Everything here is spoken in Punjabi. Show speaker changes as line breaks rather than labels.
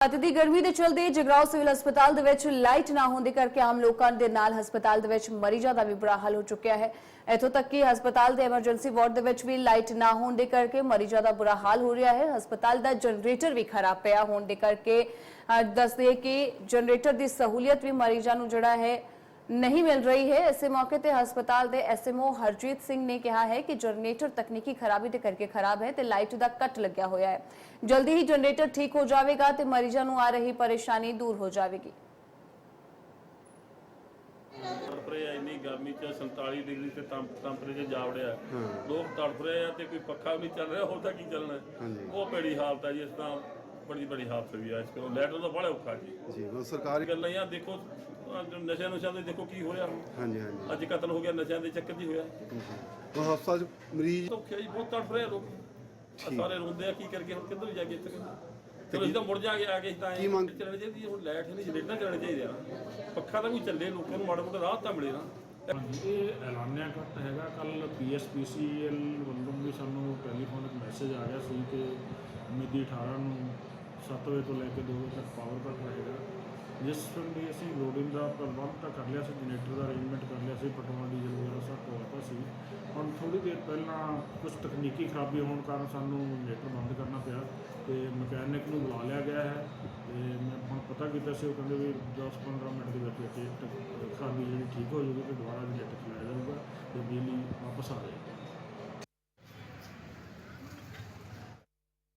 ਅੱਜ ਦੀ ਗਰਮੀ ਦੇ ਚਲਦੇ ਜਗਰਾਉਂ ਸਿਵਲ ਹਸਪਤਾਲ ਦੇ ਵਿੱਚ ਲਾਈਟ ਨਾ ਹੋਣ ਦੇ ਕਰਕੇ ਆਮ ਲੋਕਾਂ ਦੇ ਨਾਲ ਹਸਪਤਾਲ ਦੇ ਵਿੱਚ ਮਰੀਜ਼ਾਂ ਦਾ ਵੀ ਬੁਰਾ ਹਾਲ ਹੋ ਚੁੱਕਿਆ ਹੈ। ਇੱਥੋਂ ਤੱਕ ਕਿ ਹਸਪਤਾਲ ਦੇ ਐਮਰਜੈਂਸੀ ਵਾਰਡ ਦੇ ਵਿੱਚ ਵੀ ਲਾਈਟ ਨਾ ਹੋਣ ਦੇ ਕਰਕੇ ਮਰੀਜ਼ਾਂ ਦਾ ਬੁਰਾ ਹਾਲ ਹੋ ਰਿਹਾ ਹੈ। ਹਸਪਤਾਲ ਦਾ ਜਨਰੇਟਰ ਵੀ ਖਰਾਬ ਪਿਆ ਹੋਣ ਦੇ ਕਰਕੇ ਦੱਸਦੇ ਕਿ ਜਨਰੇਟਰ ਦੀ ਸਹੂਲੀਅਤ ਵੀ ਮਰੀਜ਼ਾਂ ਨੂੰ ਜਿਹੜਾ ਹੈ ਨਹੀਂ ਮਿਲ ਰਹੀ ਹੈ। ਇਸੇ ਮੌਕੇ ਤੇ ਹਸਪਤਾਲ ਦੇ ਐਸਐਮਓ ਹਰਜੀਤ ਸਿੰਘ ਨੇ ਕਿਹਾ ਹੈ ਕਿ ਜਨਰੇਟਰ ਤਕਨੀਕੀ ਖਰਾਬੀ ਦੇ ਕਰਕੇ ਖਰਾਬ ਹੈ ਤੇ ਲਾਈਟ ਦਾ ਕੱਟ ਲੱਗਿਆ ਹੋਇਆ ਹੈ। ਜਲਦੀ ਹੀ ਜਨਰੇਟਰ ਠੀਕ ਹੋ ਜਾਵੇਗਾ ਤੇ ਮਰੀਜ਼ਾਂ ਨੂੰ ਆ ਰਹੀ ਪਰੇਸ਼ਾਨੀ ਦੂਰ ਹੋ ਜਾਵੇਗੀ।
ਤੜਫ ਰਹੇ ਆ ਇੰਨੀ ਗਰਮੀ ਚ 47 ਡਿਗਰੀ ਤੇ ਟੈਂਪਰੇਚਰ ਜਾ ਵੜਿਆ। ਲੋਕ ਤੜਫ ਰਹੇ ਆ ਤੇ ਕੋਈ ਪੱਖਾ ਵੀ ਨਹੀਂ ਚੱਲ ਰਿਹਾ ਹੋਰ ਤਾਂ ਕੀ ਚੱਲਣਾ? ਉਹ ਬੜੀ ਹਾਲਤ ਹੈ ਜੀ ਇਸ ਤਾਂ ਬੜੀ ਬੜੀ ਹਾਲਤ ਵੀ ਆ ਇਸ ਕੋਲ ਲੈਟਰ ਦਾ ਬੜਾ ਔਖਾ ਜੀ।
ਜੀ ਉਹ ਸਰਕਾਰੀ
ਗੱਲਾਂ ਆ ਦੇਖੋ ਜੋ ਨਸ਼ਿਆਂ ਨੁਸ਼ਿਆਂ ਦੇ ਦੇਖੋ ਕੀ ਹੋ ਰਿਹਾ ਹੁਣ।
ਹਾਂਜੀ ਹਾਂਜੀ।
ਅੱਜ ਕਤਲ ਹੋ ਗਿਆ ਨਸ਼ਿਆਂ ਦੇ ਚੱਕਰ ਹੀ ਹੋਇਆ
ਉਹ ਹਸਪਤਾਲ 'ਚ ਮਰੀਜ਼
ਔਖਿਆ ਜੀ ਬਹੁਤ ਤੜਫ ਰਹੇ ਲੋਕ। ਆਹ ਸਾਰੇ ਰੋਂਦੇ ਆ ਕੀ ਕਰਕੇ ਹੁਣ ਕਿੱਧਰ ਜਾ ਕੇ ਇੱਥੇ? ਚਲੋ ਅਸੀਂ ਤਾਂ ਮੁੜ ਜਾਗੇ ਆ ਕੇ ਤਾਂ
ਕੀ ਮੰਗ-
ਚੱਲਣੀ ਚਾਹੀਦੀ ਹੈ, ਹੁਣ ਲਾਈਟ ਨਹੀਂ ਜਨਰੇਟਰ ਚੱਲਣੇ ਚਾਹੀਦੇ। ਆ ਪੱਖਾ ਤਾਂ ਕੋਈ ਚੱਲੇ ਲੋਕਾਂ ਨੂੰ ਮਾੜਾ ਮੋਟਾ ਰਾਹਤ ਤਾਂ ਮਿਲੇ ਨਾ।
ਇਹ ਐਲਾਨਿਆ ਕੱਟ ਹੈਗਾ। ਕੱਲ ਪੀਐਸਪੀਸੀਐਲ ਵੱਲੋਂ ਵੀ ਸਾਨੂੰ ਟੈਲੀਫੋਨਿਕ ਮੈਸੇਜ ਆ ਗਿਆ ਸੀ ਕਿ ਮਿਤੀ 18 ਨੂੰ 7 ਵਜੇ ਤੋਂ ਲੈ ਕੇ 2 ਵਜੇ ਤੱਕ ਪਾਵਰ ਕੱਟ ਰਹੇਗਾ ਜਿਸ ਸੰਬੰਧੀ ਅਸੀਂ ਲੋਡਿੰਗ ਦਾ ਪ੍ਰਬੰਧ ਤਾਂ ਕਰ ਲਿਆ ਸੀ ਜਨਰੇਟਰ ਦਾ ਅਰੇਂਜਮੈਂਟ ਕਰ ਲਿਆ ਸੀ ਪੈਟਰੋਲ ਡੀਜ਼ਲ ਵਗੈਰਾ ਸਭ ਕਰਵਾਤਾ ਸੀ। ਹੁਣ ਥੋੜੀ ਦੇਰ ਪਹਿਲਾਂ ਕੁਝ ਤਕਨੀਕੀ ਖਰਾਬੀ ਹੋਣ ਕਾਰਨ ਸਾਨੂੰ ਜਨਰੇਟਰ ਬੰਦ ਕਰਨਾ ਪਿਆ ਤੇ ਮਕੈਨਿਕ ਨੂੰ ਬੁਲਾ ਲਿਆ ਗਿਆ ਹੈ। ਤੇ ਮੈਂ ਹੁਣ ਪਤਾ ਕੀਤਾ ਸੀ, ਉਹ ਕਹਿੰਦੇ ਵੀ 10-15 ਮਿੰਟ ਦੇ ਵਿੱਚ ਵਿੱਚ ਇਹ ਖਰਾਬੀ ਜਿਹੜੀ ਠੀਕ ਹੋ ਜਾਊਗੀ ਤੇ ਦੁਬਾਰਾ ਜਨਰੇਟਰ